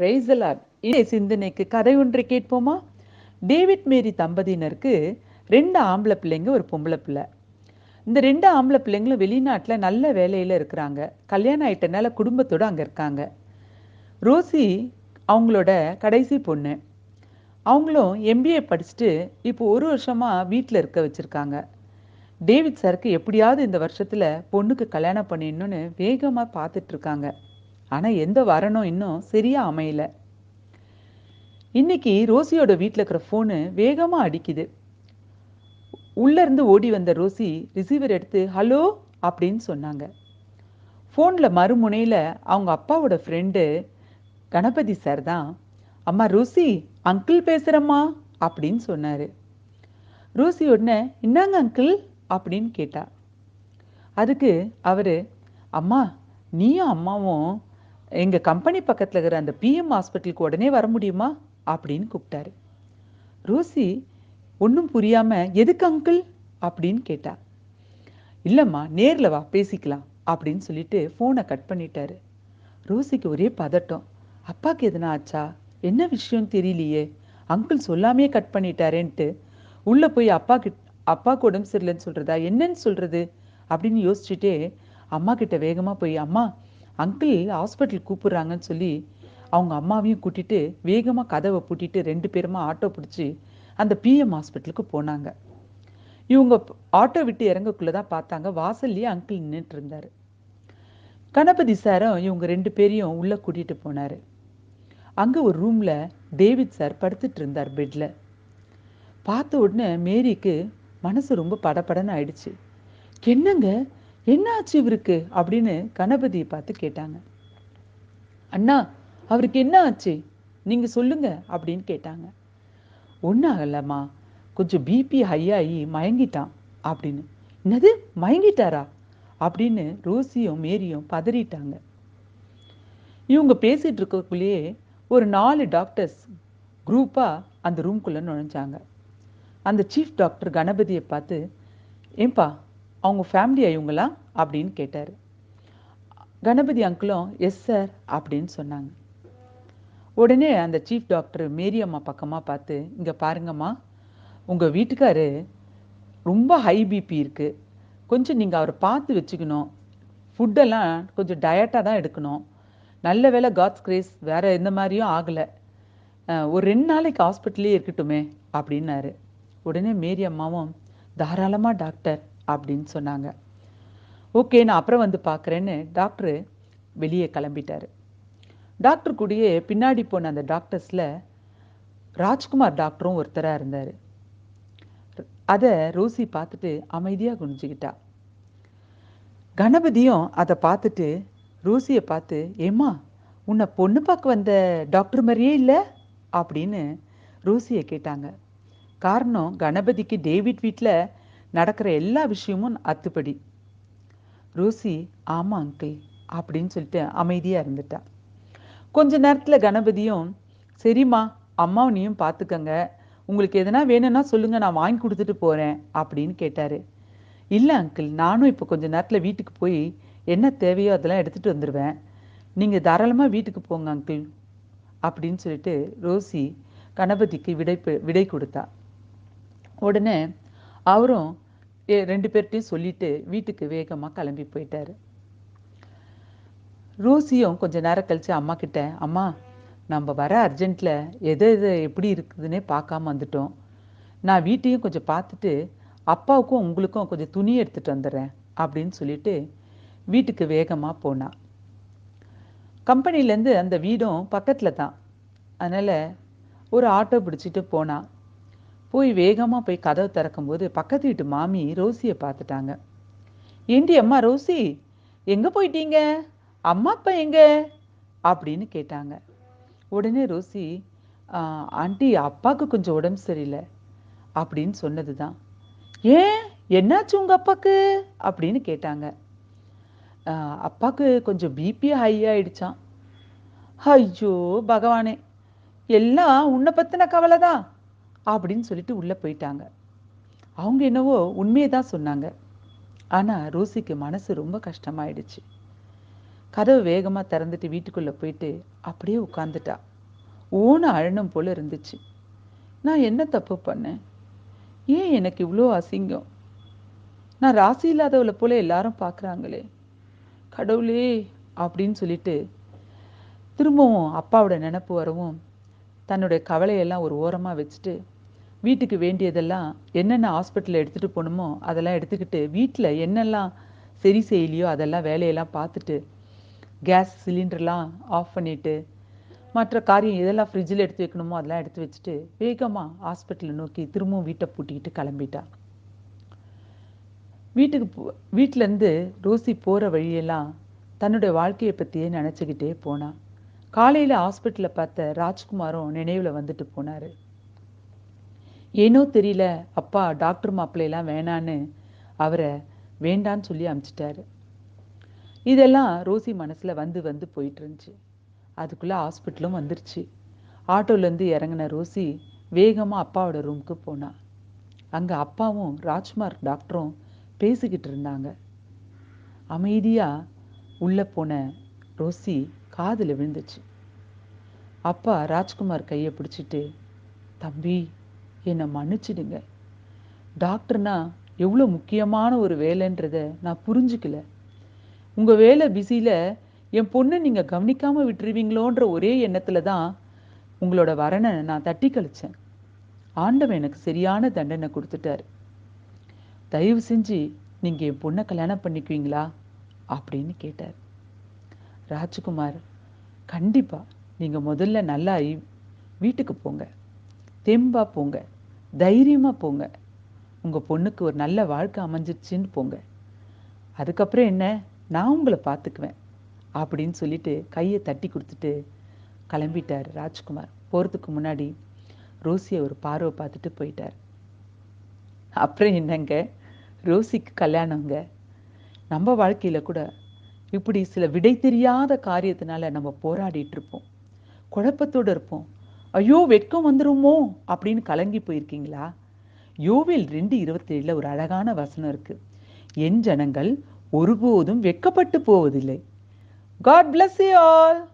பிரைசலாட் இதே சிந்தனைக்கு கதை ஒன்றை கேட்போமா? டேவிட் மேரி தம்பதியினருக்கு ரெண்டு ஆம்பளை பிள்ளைங்க ஒரு பொம்பளை பிள்ளை. இந்த ரெண்டு ஆம்பளை பிள்ளைங்களும் வெளிநாட்டில் நல்ல வேலையில் இருக்கிறாங்க. கல்யாணம் ஆயிட்டனால குடும்பத்தோடு அங்கே இருக்காங்க. ரோசி அவங்களோட கடைசி பொண்ணு. அவங்களும் எம்பிஏ படிச்சுட்டு இப்போ ஒரு வருஷமாக வீட்டில் இருக்க வச்சுருக்காங்க. டேவிட் சாருக்கு எப்படியாவது இந்த வருஷத்தில் பொண்ணுக்கு கல்யாணம் பண்ணிடணும்னு வேகமாக பார்த்துட்ருக்காங்க ஆனால் எந்த வரணும் இன்னும் சரியாக அமையல. இன்னைக்கு ரோசியோட வீட்டில் இருக்கிற ஃபோனு வேகமாக அடிக்குது. உள்ளேருந்து ஓடி வந்த ரோசி ரிசீவர் எடுத்து ஹலோ அப்படின்னு சொன்னாங்க. ஃபோனில் மறுமுனையில் அவங்க அப்பாவோட ஃப்ரெண்டு கணபதி சார் தான் அம்மா ரோசி அங்கிள் பேசுகிறம்மா அப்படின்னு சொன்னார். ரோசி உடனே என்னங்க அங்கிள் அப்படின்னு கேட்டா. அதுக்கு அவர் அம்மா நீயும் அம்மாவும் எங்கள் கம்பெனி பக்கத்தில் இருக்கிற அந்த பிஎம் ஹாஸ்பிட்டலுக்கு உடனே வர முடியுமா? அப்படின்னு கூப்பிட்டாரு. ரோசி ஒன்றும் புரியாமல் எதுக்கு அங்கிள் அப்படின்னு கேட்டா. இல்லைம்மா நேரில் வா பேசிக்கலாம் அப்படின்னு சொல்லிட்டு ஃபோனை கட் பண்ணிட்டாரு. ரோசிக்கு ஒரே பதட்டம். அப்பாக்கு எதுனா ஆச்சா? என்ன விஷயம் தெரியலையே. அங்கிள் சொல்லாமே கட் பண்ணிட்டாரேன்ட்டு. உள்ளே போய் அப்பா கிட் அப்பாவுக்கு உடம்பு சரியில்லைன்னு சொல்கிறதா என்னன்னு சொல்கிறது அப்படின்னு யோசிச்சுட்டே அம்மா கிட்ட வேகமாக போய் அம்மா அங்கிள் ஹாஸ்பிட்டல் கூப்பிட்றாங்கன்னு சொல்லி அவங்க அம்மாவையும் கூட்டிட்டு வேகமாக கதவை பூட்டிட்டு ரெண்டு பேருமா ஆட்டோ பிடிச்சி அந்த பிஎம் ஹாஸ்பிட்டலுக்கு போனாங்க. இவங்க ஆட்டோ விட்டு இறங்கக்குள்ளே தான் பார்த்தாங்க. வாசல்லையே அங்கிள் நின்றுட்டு இருந்தார். கணபதி சாரும் இவங்க ரெண்டு பேரையும் உள்ளே கூட்டிகிட்டு போனார். அங்கே ஒரு ரூமில் டேவிட் சார் படுத்துட்டு இருந்தார் பெட்டில் பார்த்த உடனே மேரிக்கு மனசு ரொம்ப படபடன்னு ஆயிடுச்சு. என்னங்க? என்னாச்சு இவருக்கு? அப்படின்னு கணபதியை பார்த்து கேட்டாங்க. அண்ணா அவருக்கு என்ன ஆச்சு? நீங்கள் சொல்லுங்க அப்படின்னு கேட்டாங்க. ஒன்றும் ஆகலம்மா. கொஞ்சம் பிபி ஹையாகி மயங்கிட்டான் அப்படின்னு. என்னது? மயங்கிட்டாரா? அப்படின்னு ரோசியும் மேரியும் பதறிட்டாங்க. இவங்க பேசிட்டு இருக்கக்குள்ளேயே ஒரு நாலு டாக்டர்ஸ் குரூப்பாக அந்த ரூம்குள்ளே நுழைஞ்சாங்க. அந்த சீஃப் டாக்டர் கணபதியை பார்த்து ஏன்பா அவங்க ஃபேமிலியா இவங்களா? அப்படின்னு கேட்டார். கணபதி அங்கிளும் எஸ் சார் அப்படின்னு சொன்னாங்க. உடனே அந்த சீஃப் டாக்டர் மேரி அம்மா பக்கமாக பார்த்து இங்கே பாருங்கம்மா உங்கள் வீட்டுக்காரு ரொம்ப ஹை பிபி இருக்குது கொஞ்சம் நீங்கள் அவரை பார்த்து வச்சுக்கணும். ஃபுட்டெல்லாம் கொஞ்சம் டயட்டாக தான் எடுக்கணும். நல்ல வேலை காட்ஸ் கிரேஸ் வேறு எந்த மாதிரியும் ஆகலை. ஒரு ரெண்டு நாளைக்கு ஹாஸ்பிட்டல்லே இருக்கட்டுமே அப்படின்னாரு. உடனே மேரி அம்மாவும் தாராளமாக டாக்டர் அப்படின்னு சொன்னாங்க. ஓகே நான் அப்புறம் வந்து பார்க்குறேன்னு டாக்டரு வெளியே கிளம்பிட்டாரு. டாக்டர் கூடயே பின்னாடி போன அந்த டாக்டர்ஸில் ராஜ்குமார் டாக்டரும் ஒருத்தராக இருந்தார். அதை ரோசி பார்த்துட்டு அமைதியாக குனிஞ்சுக்கிட்டா. கணபதியும் அதை பார்த்துட்டு ரோசியை பார்த்து ஏம்மா உன்னை பொண்ணு பார்க்க வந்த டாக்டர் மாதிரியே இல்லை? அப்படின்னு ரோசியை கேட்டாங்க. காரணம் கணபதிக்கு டேவிட் வீட்டில் நடக்கிற எல்லா விஷயமும் அத்துப்படி. ரோசி ஆமாம் அங்கிள் அப்படின்னு சொல்லிட்டு அமைதியாக இருந்துட்டா. கொஞ்ச நேரத்தில் கணபதியும் சரிம்மா அம்மாவனையும் பார்த்துக்கங்க உங்களுக்கு எதனா வேணும்னா சொல்லுங்கள் நான் வாங்கி கொடுத்துட்டு போகிறேன் அப்படின்னு கேட்டார். இல்லை அங்கிள் நானும் இப்போ கொஞ்ச நேரத்தில் வீட்டுக்கு போய் என்ன தேவையோ அதெல்லாம் எடுத்துகிட்டு வந்துடுவேன் நீங்கள் தாராளமாக வீட்டுக்கு போங்க அங்கிள் அப்படின்னு சொல்லிட்டு ரோசி கணபதிக்கு விடை விடை கொடுத்தா. உடனே அவரும் ரெண்டு பேர்கிட்டையும் சொல்லிட்டு வீட்டுக்கு வேகமாக கிளம்பி போயிட்டாரு. ரோசியும் கொஞ்ச நேரம் கழித்து அம்மா கிட்ட அம்மா நம்ம வர அர்ஜென்ட்டில் எது எது எப்படி இருக்குதுன்னே பார்க்காம வந்துட்டோம். நான் வீட்டையும் கொஞ்சம் பார்த்துட்டு அப்பாவுக்கும் உங்களுக்கும் கொஞ்சம் துணி எடுத்துகிட்டு வந்துடுறேன் அப்படின்னு சொல்லிட்டு வீட்டுக்கு வேகமாக போனான் கம்பெனிலேருந்து அந்த வீடும் பக்கத்தில் தான். அதனால் ஒரு ஆட்டோ பிடிச்சிட்டு போனான் போய் வேகமாக போய் கதவை திறக்கும்போது பக்கத்து வீட்டு மாமி ரோசியை பார்த்துட்டாங்க. ஏண்டி அம்மா ரோசி எங்கே போயிட்டீங்க? அம்மா அப்பா எங்க? அப்படின்னு கேட்டாங்க. உடனே ரோசி ஆண்டி அப்பாவுக்கு கொஞ்சம் உடம்பு சரியில்லை அப்படின்னு சொன்னது தான் ஏன்? என்னாச்சு உங்கள் அப்பாவுக்கு அப்படின்னு கேட்டாங்க. அப்பாவுக்கு கொஞ்சம் பிபி ஹை ஆயிடுச்சான் ஐயோ பகவானே எல்லாம் உன்னை பற்றின கவலை தான் அப்படின்னு சொல்லிட்டு உள்ளே போயிட்டாங்க. அவங்க என்னவோ உண்மையை தான் சொன்னாங்க. ஆனால் ரோசிக்கு மனசு ரொம்ப கஷ்டமாயிடுச்சு. கதவு வேகமாக திறந்துட்டு வீட்டுக்குள்ளே போயிட்டு அப்படியே உட்காந்துட்டா ஓன அழனும் போல் இருந்துச்சு. நான் என்ன தப்பு பண்ணேன்? ஏன் எனக்கு இவ்வளோ அசிங்கம்? நான் ராசி இல்லாதவளை போல எல்லாரும் பார்க்குறாங்களே கடவுளே அப்படின்னு சொல்லிட்டு திரும்பவும் அப்பாவோட நினப்பு வரவும் தன்னுடைய கவலையெல்லாம் ஒரு ஓரமாக வச்சுட்டு வீட்டுக்கு வேண்டியதெல்லாம் என்னென்ன ஹாஸ்பிட்டலில் எடுத்துகிட்டு போகணுமோ அதெல்லாம் எடுத்துக்கிட்டு வீட்டில் என்னெல்லாம் சரி செய்யலையோ அதெல்லாம் வேலையெல்லாம் பார்த்துட்டு கேஸ் சிலிண்டர்லாம் ஆஃப் பண்ணிவிட்டு மற்ற காரியம் இதெல்லாம் ஃப்ரிட்ஜில் எடுத்து வைக்கணுமோ அதெல்லாம் எடுத்து வச்சுட்டு வேகமாக ஹாஸ்பிட்டலை நோக்கி திரும்பவும் வீட்டை பூட்டிக்கிட்டு கிளம்பிட்டா. வீட்டுக்கு போ வீட்டிலேருந்து ரோசி போகிற வழியெல்லாம் தன்னுடைய வாழ்க்கையை பற்றியே நினச்சிக்கிட்டே போனான் காலையில் ஹாஸ்பிட்டலில் பார்த்த ராஜ்குமாரும் நினைவில் வந்துட்டு போனார். ஏனோ தெரியல அப்பா டாக்டர் மாப்பிள்ளையெல்லாம் வேணான்னு அவரை வேண்டான்னு சொல்லி அமுச்சிட்டாரு. இதெல்லாம் ரோசி மனசில் வந்து வந்து போயிட்டு இருந்துச்சு அதுக்குள்ளே ஹாஸ்பிட்டலும் வந்துருச்சு. ஆட்டோலேருந்து இறங்கின ரோசி வேகமாக அப்பாவோட ரூமுக்கு போனான் அங்கே அப்பாவும் ராஜ்குமார் டாக்டரும் பேசிக்கிட்டு இருந்தாங்க. அமைதியாக உள்ளே போன ரோசி காதில் விழுந்துச்சு. அப்பா ராஜ்குமார் கையை பிடிச்சிட்டு தம்பி என்னை மன்னிச்சிடுங்க. டாக்டர்னா எவ்வளோ முக்கியமான ஒரு வேலைன்றத நான் புரிஞ்சுக்கல. உங்கள் வேலை பிஸியில் என் பொண்ணை நீங்கள் கவனிக்காமல் விட்டுருவீங்களோன்ற ஒரே எண்ணத்தில் தான் உங்களோட வரனை நான் தட்டி கழிச்சேன். ஆண்டவன் எனக்கு சரியான தண்டனை கொடுத்துட்டாரு. தயவு செஞ்சு நீங்கள் என் பொண்ணை கல்யாணம் பண்ணிக்குவீங்களா? அப்படின்னு கேட்டார். ராஜ்குமார் கண்டிப்பாக நீங்கள் முதல்ல நல்லா வீட்டுக்கு போங்க. தெம்பாக போங்க. தைரியமாக போங்க. உங்கள் பொண்ணுக்கு ஒரு நல்ல வாழ்க்கை அமைஞ்சிருச்சுன்னு போங்க. அதுக்கப்புறம் என்ன? நான் உங்களை பார்த்துக்குவேன். அப்படின்னு சொல்லிட்டு கையை தட்டி கொடுத்துட்டு கிளம்பிட்டார் ராஜ்குமார். போகிறதுக்கு முன்னாடி ரோசியை ஒரு பார்வை பார்த்துட்டு போயிட்டார். அப்புறம் என்னங்க? ரோசிக்கு கல்யாணங்க. நம்ம வாழ்க்கையில் கூட இப்படி சில விடை தெரியாத காரியத்தினால நம்ம போராடிட்டு இருப்போம். குழப்பத்தோடு இருப்போம். ஐயோ வெட்கம் வந்துருமோ? அப்படின்னு கலங்கி போயிருக்கீங்களா? யோவேல் ரெண்டு இருபத்தேழில் ஒரு அழகான வசனம் இருக்கு. என் ஜனங்கள் ஒருபோதும் வெட்கப்பட்டு போவதில்லை. God bless you all